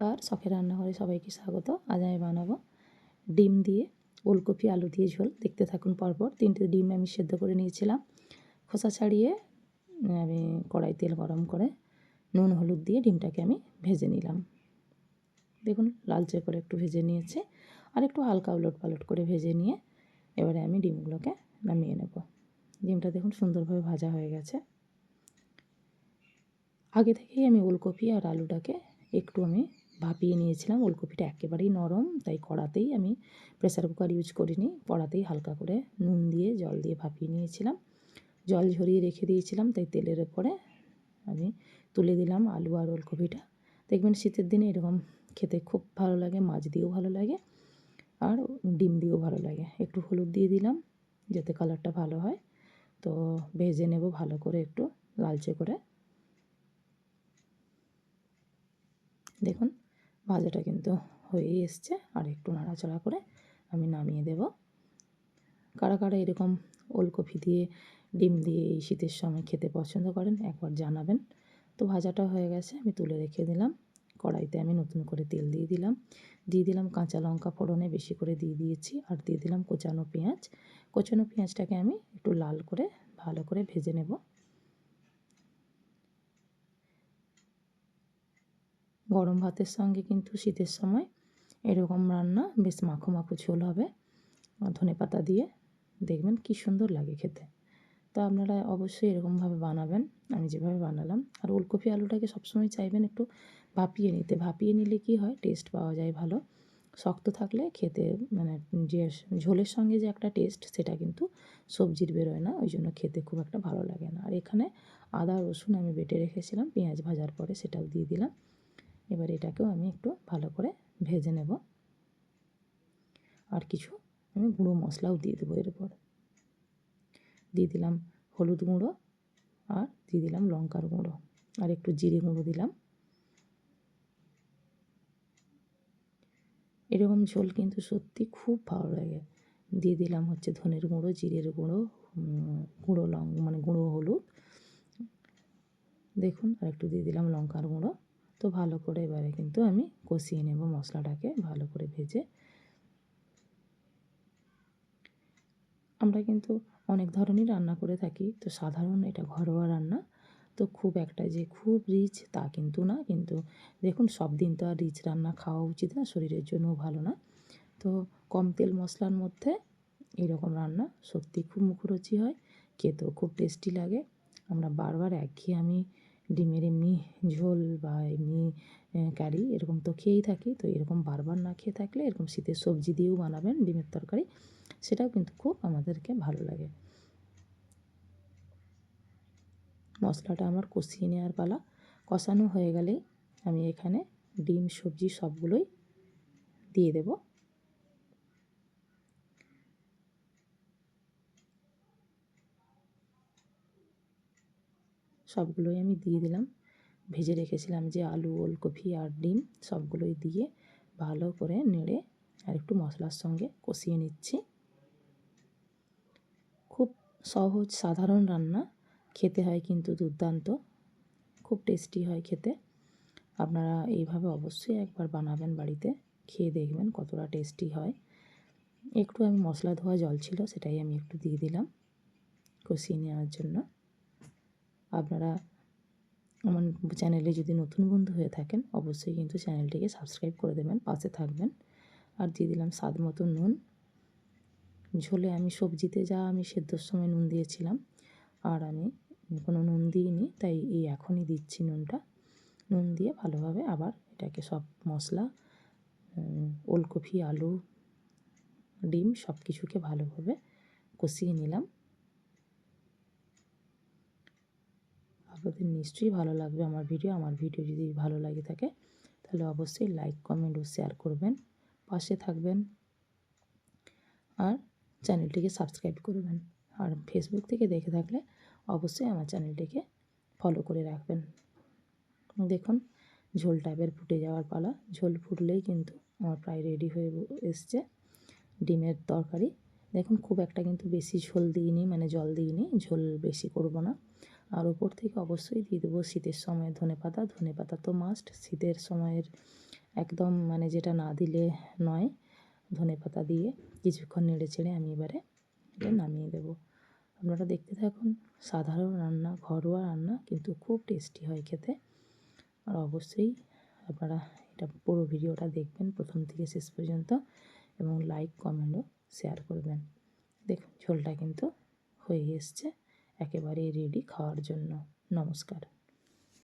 আর শখের রান্নাঘরে সবাইকে স্বাগত। আজ আমি বানাবো ডিম দিয়ে ওলকপি, আলু দিয়ে ঝোল। দেখতে থাকুন পরপর। তিনটে ডিম আমি সেদ্ধ করে নিয়েছিলাম। খোসা ছাড়িয়ে আমি কড়াই তেল গরম করে নুন, হলুদ দিয়ে ডিমটাকে আমি ভেজে নিলাম। দেখুন, লালচে করে একটু ভেজে নিয়েছে। আর একটু হালকা উলট পালট করে ভেজে নিয়ে এবারে আমি ডিমগুলোকে নামিয়ে নেব। ডিমটা দেখুন সুন্দরভাবে ভাজা হয়ে গেছে। আগে থেকেই আমি ওলকপি আর আলুটাকে একটু আমি ভাপিয়ে নিয়েছিলাম। ওলকপিটা একেবারেই নরম, তাই কড়াতেই আমি প্রেসার কুকার ইউজ করিনি। কড়াতেই হালকা করে নুন দিয়ে, জল দিয়ে ভাপিয়ে নিয়েছিলাম। জল ঝরিয়ে রেখে দিয়েছিলাম, তাই তেলের ওপরে আমি তুলে দিলাম আলু আর ওলকপিটা। দেখবেন শীতের দিনে এরকম খেতে খুব ভালো লাগে, মাছ দিয়েও ভালো লাগে, আর ডিম দিয়েও ভালো লাগে। একটু হলুদ দিয়ে দিলাম, যাতে কালারটা ভালো হয়। তো ভেজে নেব ভালো করে একটু, লালচে করে। দেখুন ভাজাটা কিন্তু হয়েই এসছে। আর একটু নাড়াচাড়া করে আমি নামিয়ে দেব। কারা কারা এরকম ওলকপি দিয়ে, ডিম দিয়ে এই শীতের সময় খেতে পছন্দ করেন, একবার জানাবেন। তো ভাজাটা হয়ে গেছে, আমি তুলে রেখে দিলাম। কড়াইতে আমি নতুন করে তেল দিয়ে দিলাম। দিয়ে দিলাম কাঁচা লঙ্কা ফোড়নে বেশি করে দিয়ে দিয়েছি আর দিয়ে দিলাম কোচানো পেঁয়াজ। কোচানো পেঁয়াজটাকে আমি একটু লাল করে ভালো করে ভেজে নেব। গরম ভাতের সঙ্গে কিন্তু শীতের সময় এরকম রান্না বেশ মাখো মাখো ঝোল হবে। ধনে পাতা দিয়ে। দেখবেন কি সুন্দর লাগে খেতে। তো আপনারা অবশ্যই এরকমভাবে বানাবেন। আমি যেভাবে বানালাম। আর ওলকপি আলুটাকে সবসময় চাইবেন একটু ভাপিয়ে নিতে। ভাপিয়ে নিলে কি হয়? টেস্ট পাওয়া যায় ভালো। শক্ত থাকলে খেতে মানে যে ঝোলের সঙ্গে যে একটা টেস্ট সেটা কিন্তু সবজির বেরোয় না। ওই জন্য খেতে খুব একটা ভালো লাগে না। আর এখানে আদা রসুন আমি বেটে রেখেছিলাম। পেঁয়াজ ভাজার পরে সেটাও দিয়ে দিলাম। এবার এটাকেও আমি একটু ভালো করে ভেজে নেব। আর কিছু আমি গুঁড়ো মশলাও দিয়ে দেবো এর উপর। দিয়ে দিলাম হলুদ গুঁড়ো আর দিয়ে দিলাম লঙ্কার গুঁড়ো। আর একটু জিরে গুঁড়ো দিলাম। এরকম ঝোল কিন্তু সত্যি খুব ভালো লাগে। দিয়ে দিলাম হচ্ছে ধনের গুঁড়ো, জিরের গুঁড়ো গুঁড়ো লং মানে গুঁড়ো হলুদ। দেখুন, আর একটু দিয়ে দিলাম লঙ্কার গুঁড়ো। তো ভালো করে এবারে কিন্তু আমি কষিয়ে নেব মশলাটাকে ভালো করে ভেজে। আমরা কিন্তু অনেক ধরনের রান্না করে থাকি, তো সাধারণ এটা ঘরোয়া রান্না, তো খুব একটা যে খুব রিচ তা কিন্তু না, কিন্তু দেখুন সব দিন তো আর রিচ রান্না খাওয়া উচিত না, শরীরের জন্যও ভালো না। তো কম তেল মশলার মধ্যে এরকম রান্না সত্যি খুব মুখরোচি হয়, খেতেও খুব টেস্টি লাগে। আমরা বারবার একঘেয়ে আমি ডিমের এমনি ঝোল বা এমনি কারি এরকম তো খেয়েই থাকি। তো এরকম বারবার না খেয়ে থাকলে এরকম শীতের সবজি দিয়েও বানাবেন ডিমের তরকারি, সেটাও কিন্তু খুব আমাদেরকে ভালো লাগে। মশলাটা আমার কষিয়ে নেওয়ার পালা। কষানো হয়ে গেলেই আমি এখানে ডিম, সবজি সবগুলোই দিয়ে দেব। সবগুলোই আমি দিয়ে দিলাম। ভেজে রেখেছিলাম যে আলু, ওলকপি আর ডিম সবগুলোই দিয়ে ভালো করে নেড়ে আর একটু মশলার সঙ্গে কষিয়ে নিচ্ছি। খুব সহজ সাধারণ রান্না, খেতে হয় কিন্তু দুর্দান্ত, খুব টেস্টি হয় খেতে। আপনারা এইভাবে অবশ্যই একবার বানাবেন বাড়িতে, খেয়ে দেখবেন কতটা টেস্টি হয়। একটু আমি মশলা ধোয়া জল ছিল সেটাই আমি একটু দিয়ে দিলাম কষিয়ে নেওয়ার জন্য। আপনারা আমার চ্যানেলে যদি নতুন বন্ধু হয়ে থাকেন, অবশ্যই কিন্তু চ্যানেলটিকে সাবস্ক্রাইব করে দেবেন, পাশে থাকবেন। আর দিয়ে দিলাম স্বাদ মতো নুন। ঝোলে আমি সবজিতে যা আমি সেদ্ধর সময় নুন দিয়েছিলাম, আর আমি কোনো নুন দিইনি, তাই এই এখনই দিচ্ছি নুনটা। নুন দিয়ে ভালোভাবে আবার এটাকে সব মশলা ওলকপি, আলু, ডিম সব কিছুকে ভালোভাবে কষিয়ে নিলাম। আপনাদের নিশ্চয়ই ভালো লাগবে আমার ভিডিও। আমার ভিডিও যদি ভালো লাগে থাকে, তাহলে অবশ্যই লাইক কমেন্ট ও শেয়ার করবেন, পাশে থাকবেন আর চ্যানেলটিকে সাবস্ক্রাইব করবেন। আর ফেসবুক থেকে দেখে থাকলে অবশ্যই আমার চ্যানেলটিকে ফলো করে রাখবেন। দেখুন, ঝোল টাইপের ফুটে যাওয়ার পালা। ঝোল ফুটলেই কিন্তু আমার প্রায় রেডি হয়ে এসছে ডিমের তরকারি। দেখুন, খুব একটা কিন্তু বেশি ঝোল দিইনি মানে জল দিইনি, ঝোল বেশি করব না। আর ওপর থেকে অবশ্যই দিয়ে দেবো শীতের সময় ধনে পাতা। ধনে পাতা তো মাস্ট শীতের সময়ের একদম মানে যেটা না দিলে নয় ধনে পাতা দিয়ে কিছুক্ষণ নেড়ে চেড়ে আমি এবারে এটা নামিয়ে দেবো। আপনারা দেখতে থাকুন সাধারণ রান্না ঘরোয়া রান্না কিন্তু খুব টেস্টি হয় খেতে। আর অবশ্যই আপনারা এটা পুরো ভিডিওটা দেখবেন প্রথম থেকে শেষ পর্যন্ত এবং লাইক কমেন্টও শেয়ার করবেন। দেখুন ঝোলটা কিন্তু হয়ে এসছে। একেবারে রেডি খাওয়ার জন্য। নমস্কার।